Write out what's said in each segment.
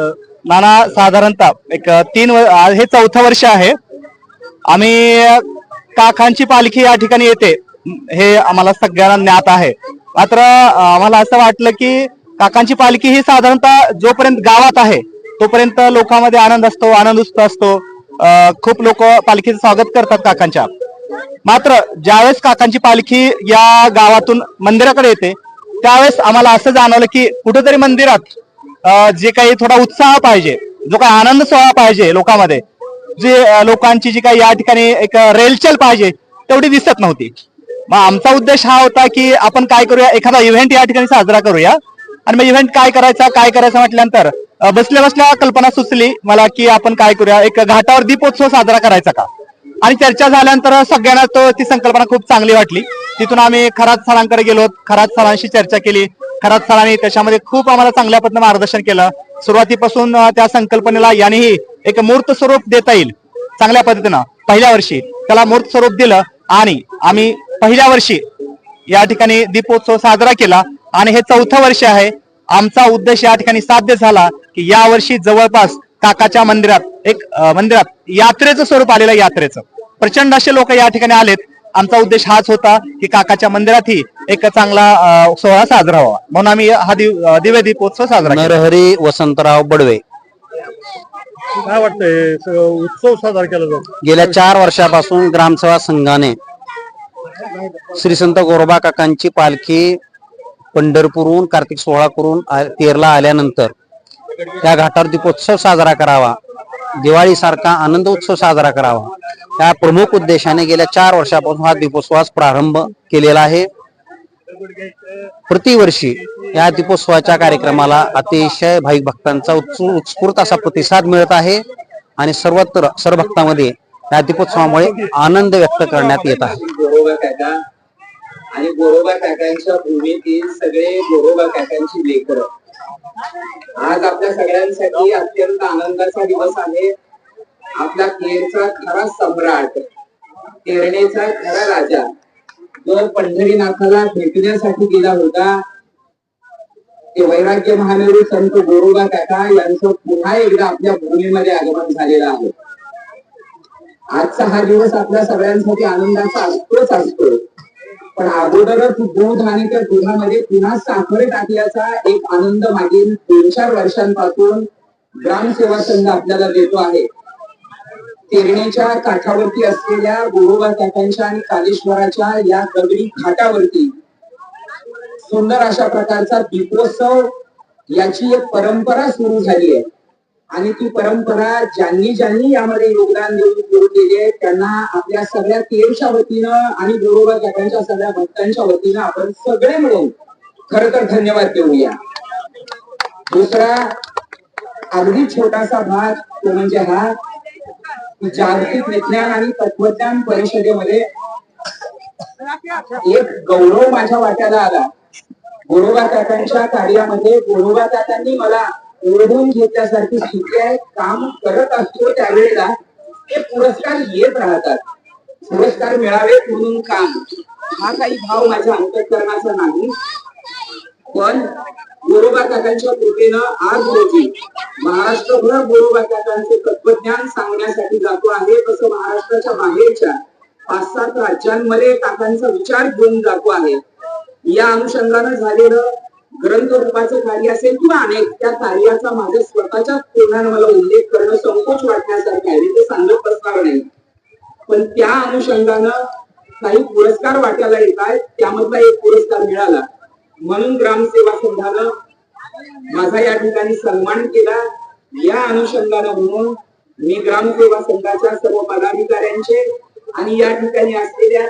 नाना साधारणतः एक तीन हे चौथं वर्ष आहे. आम्ही काकांची पालखी या ठिकाणी येते. हे आम्हाला सगळ्यांना ज्ञात आहे. मात्र आम्हाला असं वाटलं की काकांची पालखी ही साधारणतः जोपर्यंत गावात आहे तोपर्यंत लोकांमध्ये आनंद असतो आनंद उत्सव असतो. खूप लोक पालखीचं स्वागत करतात काकांच्या. मात्र ज्यावेळेस काकांची पालखी या गावातून मंदिराकडे येते त्यावेळेस आम्हाला असं जाणवलं की कुठेतरी मंदिरात जे काही थोडा उत्साह पाहिजे जो काही आनंद सोहळा पाहिजे लोकांमध्ये जे लोकांची जी काही या ठिकाणी एक रेलचल पाहिजे तेवढी दिसत नव्हती. मग आमचा उद्देश हा होता की आपण काय करूया एखादा इव्हेंट या ठिकाणी साजरा करूया. आणि मग इव्हेंट काय करायचा काय करायचं म्हटल्यानंतर बसल्या बसल्या कल्पना सुचली मला की आपण काय करूया एक घाटावर दीपोत्सव साजरा करायचा का? आणि चर्चा झाल्यानंतर सगळ्यांना ती संकल्पना खूप चांगली वाटली. तिथून आम्ही खरात सरांकडे गेलो खरात सरांशी चर्चा केली. खरात सरांनी त्याच्यामध्ये खूप आम्हाला चांगल्या पद्धतीने मार्गदर्शन केलं. सुरुवातीपासून त्या संकल्पनेला यांनीही एक मूर्त स्वरूप देता येईल. चांगल्या पद्धतीनं. पहिल्या वर्षी त्याला मूर्त स्वरूप दिलं आणि आम्ही पहिल्या वर्षी या ठिकाणी दीपोत्सव साजरा केला. आणि हे चौथं वर्ष आहे. आमचा उद्देश या ठिकाणी साध्य झाला की या वर्षी जवळपास काकाच्या मंदिरात एक मंदिरात यात्रेचं स्वरूप आलेलं आहे, यात्रेचं. प्रचंड असे लोक या ठिकाणी आलेत. आमचा उद्देश हाच होता की काकाच्या मंदिरातही एक चांगला सोहळा साजरा व्हावा. म्हणून आम्ही हा दिव्य दीपोत्सव साजरा केला. नरहरी वसंतराव बडवे. काय वाटतंय? उत्सव साजरा केला जातो. गेल्या चार वर्षापासून ग्रामसेवा संघाने श्री संत गोरोबा काकांची पालखी पंढरपूरहून कार्तिक सोहळा करून तेरला आल्यानंतर त्या घाटावर दीपोत्सव साजरा करावा. दिवाळी सारखा आनंद उत्सव साजरा करावा. या प्रमुख उद्देशाने गेल्या चार वर्षापासून हा दीपोत्सवास प्रारंभ केलेला आहे. प्रतिवर्षी या दीपोत्सवाच्या कार्यक्रमाला अतिशय भाई भक्तांचा उत्स्फूर्त असा प्रतिसाद मिळत आहे आणि सर्वत्र सर्व भक्तांमध्ये या दीपोत्सवामुळे आनंद व्यक्त करण्यात येत आहे. आणि गोरोबा काकांच्या भूमीतील सगळे गोरोबा काकांची लेकर. आज आपल्या सगळ्यांसाठी अत्यंत आनंदाचा दिवस आहे. आपला केरचा खरा सम्राट केरणेचा खरा राजा जो पंढरीनाथाला भेटण्यासाठी गेला होता. ते वैराग्य महामेरू संत गोरोबा काका यांचं पुन्हा एकदा आपल्या भूमीमध्ये आगमन झालेलं आहे. आजचा हा दिवस आपल्या सगळ्यांसाठी आनंदाचा असतोच असतो. पण अगोदरच दूध आणि त्या दुधामध्ये पुन्हा साखर टाकल्याचा एक आनंद मागील तीन चार वर्षांपासून ग्रामसेवा संघ आपल्याला देतो आहे. तेरणीच्या काठावरती असलेल्या गोरोबा काकांच्या आणि कालेश्वराच्या या दगडी घाटावरती सुंदर अशा प्रकारचा दीपोत्सव याची एक परंपरा सुरू झाली आहे. आणि ती परंपरा ज्यांनी ज्यांनी यामध्ये योगदान देऊन सुरू केली आहे त्यांना आपल्या सगळ्या तेरच्या वतीनं आणि बरोबर काकांच्या सगळ्या भक्तांच्या वतीनं आपण सगळे मिळून खर तर धन्यवाद देऊया. दुसरा अगदी छोटासा भाग तो म्हणजे हा जागतिक विज्ञान आणि तत्वज्ञान परिषदेमध्ये एक गौरव माझ्या वाट्याला आला. गोरोबा काकांच्या कार्यामध्ये गोरोबा काकांनी मला ओढून घेतल्यासारखी स्थिती आहे काम करत असतो त्यावेळेला ते पुरस्कार येत राहतात. पुरस्कार मिळावे म्हणून काम हा काही भाव माझ्या अंतकरणाचा नाही. पण गोरोबा काकांच्या कृपेनं आज रोजी महाराष्ट्रभर गोरोबा काकांचे तत्वज्ञान सांगण्यासाठी जातो आहे. तसं महाराष्ट्राच्या बाहेरच्या पाच सात राज्यांमध्ये काकांचा विचार घेऊन जातो आहे. या अनुषंगानं झालेलं ग्रंथ रूपाचं कार्य असेल किंवा अनेक त्या कार्याचा माझ्या स्वतःच्या तोंडाने मला उल्लेख करणं संकोच वाटण्यासारखं आहे. ते सांगत बसणार नाही. पण त्या अनुषंगानं काही पुरस्कार वाटायला येत आहेत त्यामधला एक पुरस्कार मिळाला. म्हणून ग्रामसेवा संघानं माझा या ठिकाणी सन्मान केला. या अनुषंगानं म्हणून मी ग्रामसेवा संघाच्या सर्व पदाधिकाऱ्यांचे आणि या ठिकाणी असलेल्या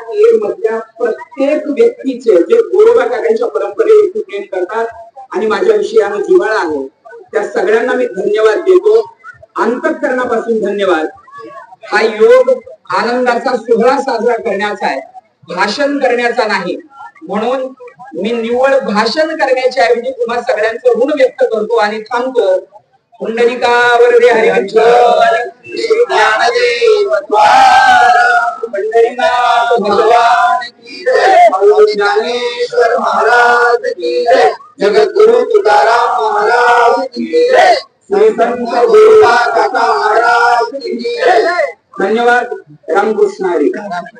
मधल्या प्रत्येक व्यक्तीचे जे गोरोबा काकांच्या परंपरे प्रेम करतात आणि माझ्या विषयानं जिव्हाळा आहे त्या सगळ्यांना मी धन्यवाद देतो. अंतकरणापासून धन्यवाद. हा योग आनंदाचा सोहळा साजरा करण्याचा आहे. भाषण करण्याचा नाही. म्हणून मी निव्वळ भाषण करण्याच्या ऐवजी तुम्हा सगळ्यांचं ऋण व्यक्त करतो आणि थांबतो. पुंडलिकावर हरिवंश भगवान की जय ज्ञानेश्वर महाराज की जय जगद्गुरु तुकाराम महाराज की जय श्री संत गोरोबा काका महाराज की जय. धन्यवाद रामकृष्ण हरी